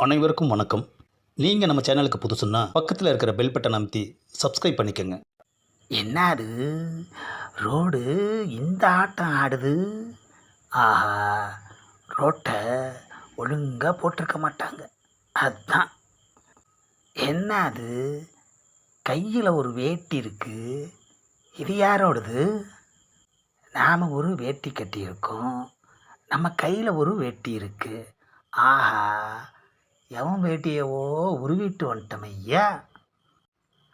அனைவருக்கும் வணக்கம். நீங்கள் நம்ம சேனலுக்கு புதுசுன்னா பக்கத்தில் இருக்கிற பெல் பட்டன் அமைத்தி சப்ஸ்கிரைப் பண்ணிக்கோங்க. என்னது? ரோடு இந்த ஆட்டம் ஆடுது. ஆஹா ரோட்டை ஒழுங்காக போட்டிருக்க மாட்டாங்க. அதுதான் என்னது? கையில் ஒரு வேட்டி இருக்குது இது யாரோடது? நாம் ஒரு வேட்டி கட்டியிருக்கோம். நம்ம கையில் ஒரு வேட்டி இருக்குது ஆஹா எவன் வேட்டியவோ உருவிட்டு வந்துட்டோம் ஐயா.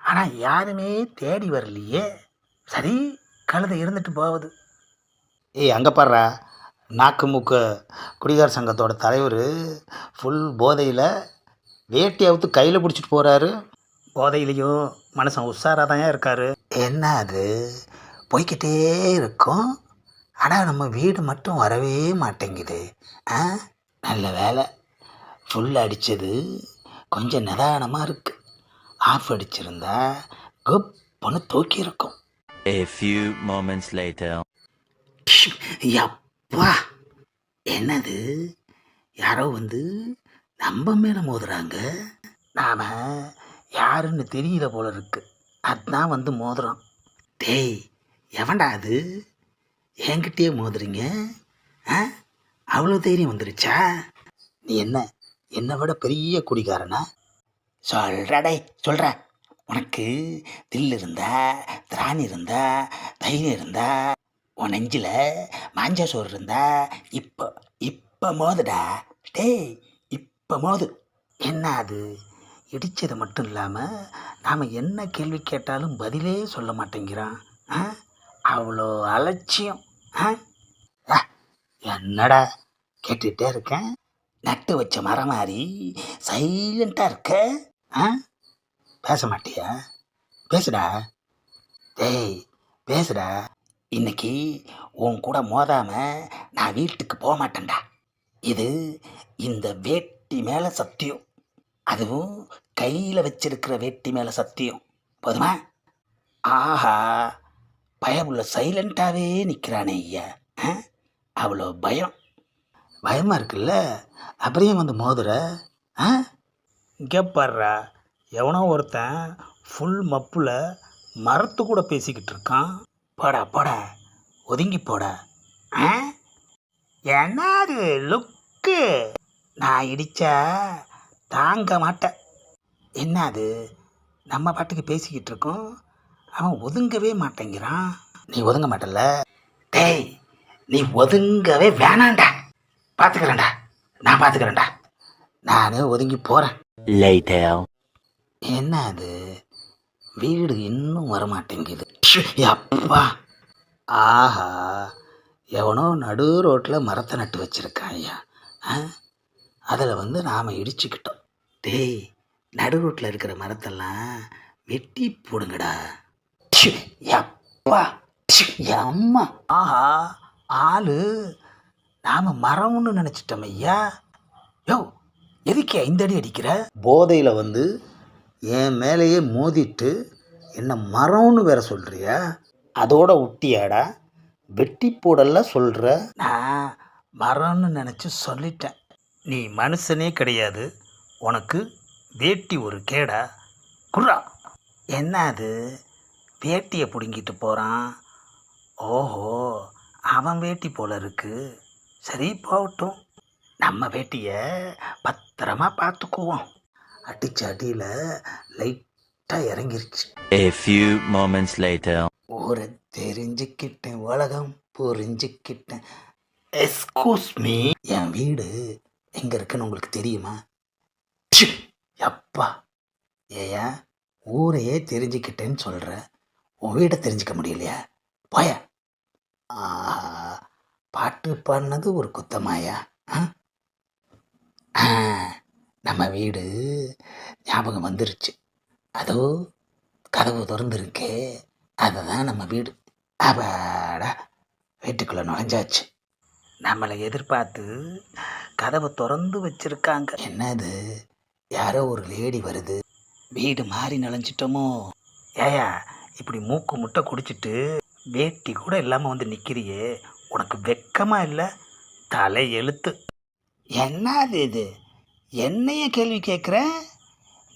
ஆனால் யாருமே தேடி வரலையே. சரி கழுதை இருந்துட்டு போகுது. ஏய் அங்கே பாடுறா நாக்கு மூக்கு குடிகார சங்கத்தோட தலைவர் ஃபுல் போதையில் வேட்டி அவுத்து கையில் பிடிச்சிட்டு போகிறாரு போதையிலையும் மனுஷன் உஷாராக தான் இருக்காரு. என்ன அது? போய்க்கிட்டே இருக்கும். ஆனால் நம்ம வீடு மட்டும் வரவே மாட்டேங்குது. ஆ? நல்ல வேலை. ஃபுல் அடித்தது கொஞ்சம் நிதானமாக இருக்குது ஆஃப் அடிச்சிருந்தா குப்புன்னு தூக்கி இருக்கும். A few moments later. அப்பா என்னது? யாரோ வந்து நம்ம மேலே மோதுறாங்க. நாம யாருன்னு தெரியல போல இருக்கு. அதான் வந்து மோதுறோம். டேய் எவன்டா அது? என்கிட்டயே மோதுறீங்க? ஆ? அவ்வளோ தைரியம் வந்துருச்சா? நீ என்ன? என்னை விட பெரிய குடிகாரனா? சொல்றடே சொல்ற. உனக்கு தில் இருந்தா திராணி இருந்தா தைரியம் இருந்தா உன் நெஞ்சில் மாஞ்சா சோறு இருந்தா இப்போ இப்போ மோதுடா. டேய் இப்போ மோது. என்ன அது? இடித்தது மட்டும் இல்லாமல் நாம் என்ன கேள்வி கேட்டாலும் பதிலே சொல்ல மாட்டேங்கிறான். ஆ? அவ்வளோ அலட்சியம். ஆ? ஆ, என்னடா கேட்டுகிட்டே இருக்கேன்? நட்டு வச்ச மரம் மாதிரி சைலண்ட்டாக இருக்க? ஆ? பேச மாட்டியா? பேசுடா. டேய் பேசுடா. இன்னைக்கு உன் கூட மோதாம நான் வீட்டுக்கு போக மாட்டேன்டா. இது இந்த வேட்டி மேலே சத்தியம். அதுவும் கையில் வச்சிருக்கிற வேட்டி மேலே சத்தியம். போதுமா? ஆஹா பயமுள்ள சைலண்ட்டாகவே நிற்கிறானே ஐயா. ஆ? அவ்வளோ பயம். பயமாக இருக்குல்ல? அப்புறம் வந்து மோதுற? ஆ? இங்கே பாடுறா எவனோ ஒருத்தன் ஃபுல் மப்பில் மரத்து கூட பேசிக்கிட்டு இருக்கான். போடா போடா ஒதுங்கி போட. ஆ? என்னாரு லுக்கு நான் இடித்தா தாங்க மாட்டேன். என்னது நம்ம பாட்டுக்கு பேசிக்கிட்டு இருக்கோம். அவன் ஒதுங்கவே மாட்டேங்கிறான். நீ ஒதுங்க மாட்டல டேய் நீ ஒதுங்கவே வேணாண்டா பார்த்துக்கிறேன்டா நான் பார்த்துக்கிறேன்டா நானே ஒதுங்கி போகிறேன். என்ன அது வீடு இன்னும் வரமாட்டேங்குது. அப்பா ஆஹா. எவனோ நடு ரோட்டில் மரத்தை நட்டு வச்சிருக்கான் ஐயா. அதில் வந்து நாம் இடிச்சுக்கிட்டோம். டேய் நடு ரோட்டில் இருக்கிற மரத்தெல்லாம் வெட்டி போடுங்கடா. அப்பா அம்மா ஆஹா ஆளு நாம் மரம்னு நினச்சிட்டோம் ஐயா யோ எதுக்கே இந்த அடி அடிக்கிற? போதையில் வந்து என் மேலேயே மோதிட்டு என்ன மரம்னு வேற சொல்கிறியா அதோட ஒட்டியாடா வெட்டி போடல சொல்கிற நான் மரம்னு நினச்சி சொல்லிட்டேன். நீ மனுஷனே கிடையாது உனக்கு வேட்டி ஒரு கேடா. குர்ரா! என்ன அது? வேட்டியை பிடுங்கிட்டு போகிறான் ஓஹோ அவன் வேட்டி போல இருக்கு. சரி போகட்டும். நம்ம வேட்டியை பத்திரமா பார்த்துக்குவோம். அடிச்ச அடியில் லைட்டாக இறங்கிருச்சு. A few moments later. ஊரை தெரிஞ்சுக்கிட்டேன் உலகம் புரிஞ்சுக்கிட்டேன். எஸ்கூஸ் மீ என் வீடு எங்க இருக்குன்னு உங்களுக்கு தெரியுமா? ப்ஷு! அப்பா ஏயா ஊரையே தெரிஞ்சுக்கிட்டேன்னு சொல்ற. உன் வீடை தெரிஞ்சுக்க முடியலையா? போய. ஆஹா. பாட்டு பாடினது ஒரு குத்தமாயா ஆ? நம்ம வீடு ஞாபகம் வந்துருச்சு. அதோ கதவு திறந்துருக்கே அதுதான் நம்ம வீடு. அப்பாடா வீட்டுக்குள்ளே நுழைஞ்சாச்சு. நம்மளை எதிர்பார்த்து கதவை திறந்து வச்சுருக்காங்க. என்னது? யாரோ ஒரு லேடி வருது. வீடு மாறி நுழைஞ்சிட்டோமோ? ஏயா இப்படி மூக்கு முட்டை குடிச்சிட்டு வேட்டி கூட இல்லாமல் வந்து நிற்கிறியே உனக்கு வெக்கமா இல்லை? தலை எழுத்து. என்னது இது? என்னைய கேள்வி கேட்குற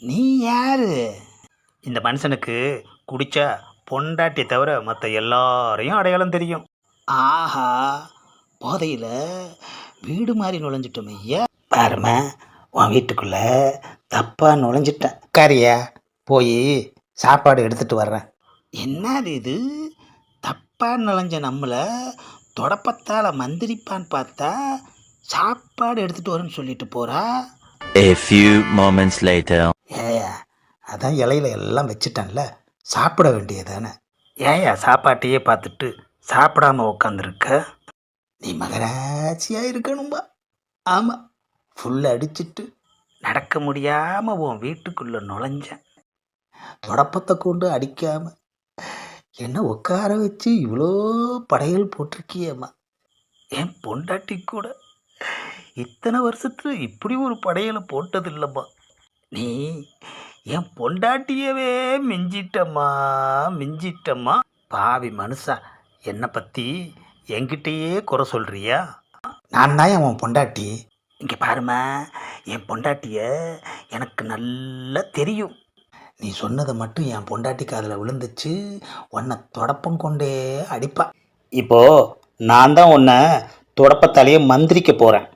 நீ யாரு? இந்த மனுஷனுக்கு குடிச்சா பொண்டாட்டி தவிர மற்ற எல்லாரையும் அடையாளம் தெரியும். ஆஹா போதையில் வீடு மாதிரி நுழைஞ்சிட்டோம் ஐயா. பாருமா உன் வீட்டுக்குள்ள தப்பாக நுழைஞ்சிட்டேன். கரியா போய் சாப்பாடு எடுத்துட்டு வர்றேன். என்னது இது? தப்பாக நுழைஞ்ச நம்மளை தொடப்பத்தால் மந்திரிப்பான்னு பார்த்தா சாப்பாடு எடுத்துட்டு வரேன்னு சொல்லிட்டு போறா. A few moments later. ஏயா அதான் இலையில எல்லாம் வச்சுட்டேன்ல. சாப்பிட வேண்டியதானே? ஏயா சாப்பாட்டையே பார்த்துட்டு சாப்பிடாம உக்காந்துருக்க? நீ மகராட்சியாக இருக்கணும்பா. ஆமாம் ஃபுல்லாக அடிச்சிட்டு நடக்க முடியாம உன் வீட்டுக்குள்ள நுழைஞ்சேன். தொடப்பத்தை கொண்டு அடிக்காம என்ன உட்கார வச்சு இவ்வளோ படையல் போட்டிருக்கியேம்மா? என் பொண்டாட்டி கூட. இத்தனை வருஷத்தில் இப்படி ஒரு படையலை போட்டது இல்லைம்மா நீ என் பொண்டாட்டியவே மிஞ்சிட்டம்மா மிஞ்சிட்டம்மா. பாவி மனுஷா என்னை பற்றி என்கிட்டயே குறை சொல்கிறியா நான் தான் என் பொண்டாட்டி. இங்கே பாரும்மா என் பொண்டாட்டிய எனக்கு நல்லா தெரியும். நீ சொன்னதை மட்டும் என் பொண்டாட்டி காதில் விழுந்துச்சு. உன்னை தொடப்பம் கொண்டே அடிப்பா. இப்போ நான் தான் உன்னை தொடப்பத்தாலேயே மந்திரிக்க போகிறேன்